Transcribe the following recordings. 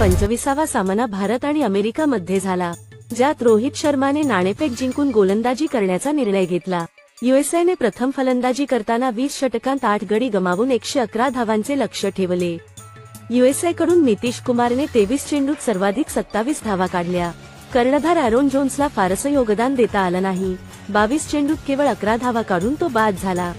पंचवीसावा सामना भारत आणि अमेरिकामध्ये झाला ज्यात रोहित शर्माने नाणेफेक जिंकून गोलंदाजी करण्याचा निर्णय घेतला. युएसएने प्रथम फलंदाजी करताना वीस षटकांत आठ गडी गमावून एकशे अकरा धावांचे लक्ष ठेवले. युएसए कडून नितीश कुमारने तेवीस चेंडूत सर्वाधिक सत्तावीस धावा काढल्या. कर्णधार अॅरोन जोन्सला फारसं योगदान देता आलं नाही. बावीस चेंडूत केवळ अकरा धावा काढून तो बाद झाला.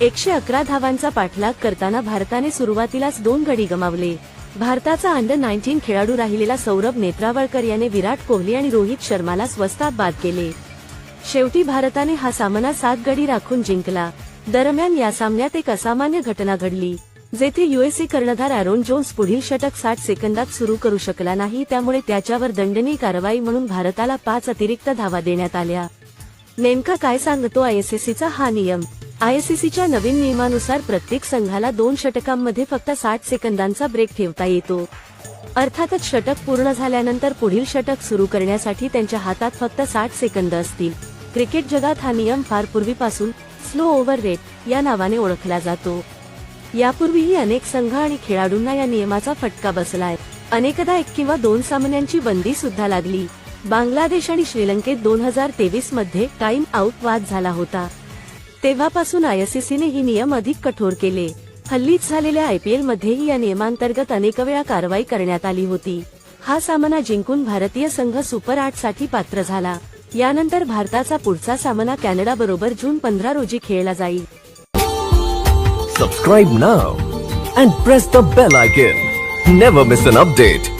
एकशे अकरा धावांचा पाठलाग करताना भारताने सुरुवातीलाच दोन गडी गमावले. भारताचा अंडर नाईन्टीन खेळाडू राहिलेला सौरभ नेत्रावळकर याने विराट कोहली आणि रोहित शर्माला स्वस्तात बाद केले. शेवटी भारताने हा सामना सात गडी राखून जिंकला. दरम्यान या सामन्यात एक असामान्य घटना घडली जेथे युएसए कर्णधार अॅरोन जोन्स पुढील षटक साठ सेकंदात सुरू करू शकला नाही त्यामुळे त्याच्यावर दंडनीय कारवाई म्हणून भारताला पाच अतिरिक्त धावा देण्यात आल्या. नेमका काय सांगतो आयएसएससीचा हा नियम? आयसीसीच्या नवीन नियमानुसार प्रत्येक संघाला दोन षटकांमध्ये फक्त साठ सेकंदांचा ब्रेक ठेवता येतो. अर्थातच षटक पूर्ण झाल्यानंतर पुढील षटक सुरू करण्यासाठी त्यांच्या हातात फक्त साठ सेकंद असतील. क्रिकेट जगात हा नियम फार पूर्वीपासून स्लो ओव्हर रेट या नावाने ओळखला जातो. यापूर्वीही अनेक संघ आणि खेळाडूंना या नियमाचा फटका बसलाय. अनेकदा एक किंवा दोन सामन्यांची बंदी सुद्धा लागली. बांगलादेश आणि श्रीलंकेत दोन हजार तेवीसमध्ये टाइम आउट वाद झाला होता. तेव्हापासून आयसीसीने ही नियम अधिक कठोर केले. हल्लीच झालेल्या आयपीएल मध्येही या नियमांतर्गत अनेक वेळा कारवाई करण्यात आली होती. हा सामना जिंकून भारतीय संघ सुपर आठसाठी पात्र झाला. यानंतर भारताचा पुढचा सामना कॅनडा बरोबर जून पंधरा रोजी खेळला जाईल. Subscribe now and press the bell icon never miss an update